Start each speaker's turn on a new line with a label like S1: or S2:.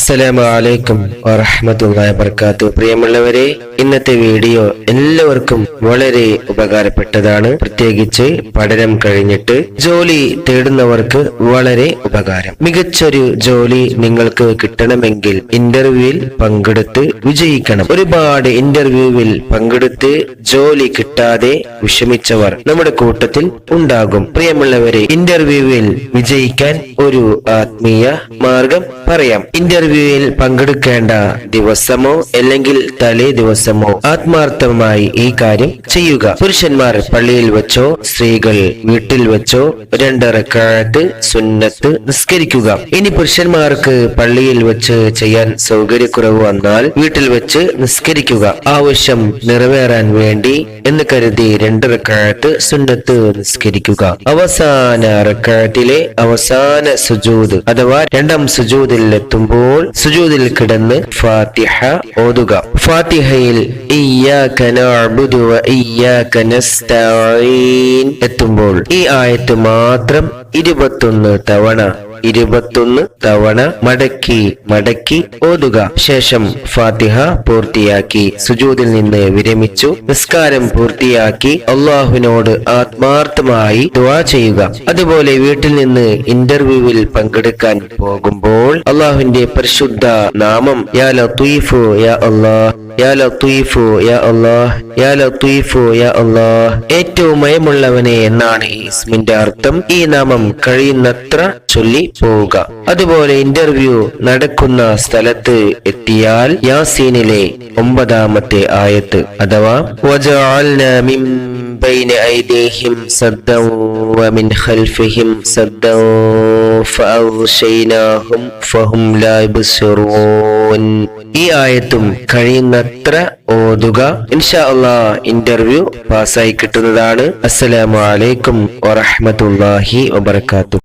S1: അസ്സലാമു അലൈക്കും വറഹ്മത്തുള്ളാഹി വബർക്കാത്തു പ്രിയമുള്ളവരെ ഇന്നത്തെ വീഡിയോ എല്ലാവർക്കും വളരെ ഉപകാരപ്പെട്ടതാണ്. പ്രത്യേകിച്ച് പഠനം കഴിഞ്ഞിട്ട് ജോലി തേടുന്നവർക്ക് വളരെ ഉപകാരം. മികച്ചൊരു ജോലി നിങ്ങൾക്ക് കിട്ടണമെങ്കിൽ ഇന്റർവ്യൂവിൽ പങ്കെടുത്ത് വിജയിക്കണം. ഒരുപാട് ഇന്റർവ്യൂവിൽ പങ്കെടുത്ത് ജോലി കിട്ടാതെ വിഷമിച്ചവർ നമ്മുടെ കൂട്ടത്തിൽ ഉണ്ടാകും. പ്രിയമുള്ളവരെ ഇന്റർവ്യൂവിൽ വിജയിക്കാൻ ഒരു ആത്മീയ മാർഗം പറയാം. ഇന്റർവ്യൂവിൽ പങ്കെടുക്കേണ്ട ദിവസമോ അല്ലെങ്കിൽ തലേ ദിവസമോ ആത്മാർത്ഥമായി ഈ കാര്യം ചെയ്യുക. പുരുഷന്മാർ പള്ളിയിൽ വെച്ചോ സ്ത്രീകൾ വീട്ടിൽ വെച്ചോ രണ്ടിറക്കാഴത്ത് സുന്നത്ത് നിസ്കരിക്കുക. ഇനി പുരുഷന്മാർക്ക് പള്ളിയിൽ വെച്ച് ചെയ്യാൻ സൗകര്യക്കുറവ് വന്നാൽ വീട്ടിൽ വെച്ച് നിസ്കരിക്കുക. ആവശ്യം നിറവേറാൻ വേണ്ടി എന്ന് കരുതി രണ്ടിറക്കാഴത്ത് സുന്നത്ത് നിസ്കരിക്കുക. അവസാന റക്കാഴത്തിലെ അവസാന സുജൂദ് അഥവാ രണ്ടാം സുജൂദിൽ എത്തുമ്പോൾ സുജൂദിൽ കിടന്ന് ഫാത്തിഹ ഓതുക. ഫാത്തിഹയിൽ എത്തുമ്പോൾ ഈ ആയത്ത് മാത്രം ഇരുപത്തൊന്ന് തവണ ഇരുപത്തൊന്ന് തവണ മടക്കി മടക്കി ഓതുക. ശേഷം ഫാത്തിഹ പൂർത്തിയാക്കി. സുജൂതിൽ നിന്ന് വിരമിച്ചു. നിസ്കാരം പൂർത്തിയാക്കി അള്ളാഹുവിനോട് ആത്മാർത്ഥമായി ദുവാ ചെയ്യുക. അതുപോലെ വീട്ടിൽ നിന്ന് ഇന്റർവ്യൂവിൽ പങ്കെടുക്കാൻ പോകുമ്പോൾ അള്ളാഹുവിന്റെ പരിശുദ്ധ നാമം യാ ലത്തീഫു യാ അള്ളാഹ് യാ ലത്തീഫു യാ അള്ളാഹ് യാ ലത്തീഫു യാ അള്ളാഹ്. ഏറ്റവും മയമുള്ളവനെ എന്നാണ് ഈ ഇസ്മിന്റെ അർത്ഥം. ഈ നാമം കഴിയുന്നത്ര ചൊല്ലി പോവുക അതുപോലെ ഇന്റർവ്യൂ നടക്കുന്ന സ്ഥലത്ത് എത്തിയാൽ യാസീനിലെ ഒമ്പതാമത്തെ ആയത്ത് അഥവാ وَجَعَلْنَا مِن بَيْنِ أَيْدِيهِمْ سَدًّا وَمِنْ خَلْفِهِمْ سَدًّا فَأَغْشَيْنَاهُمْ فَهُمْ لَا يُبْصِرُونَ ഈ ആയത്തും കഴിയുന്നത്ര ഓതുക ഇൻഷാ അള്ളാ ഇന്റർവ്യൂ പാസ്സായി കിട്ടുന്നതാണ് അസ്സലാമു അലൈക്കും വറഹ്മത്തുള്ളാഹി വബർക്കാത്തു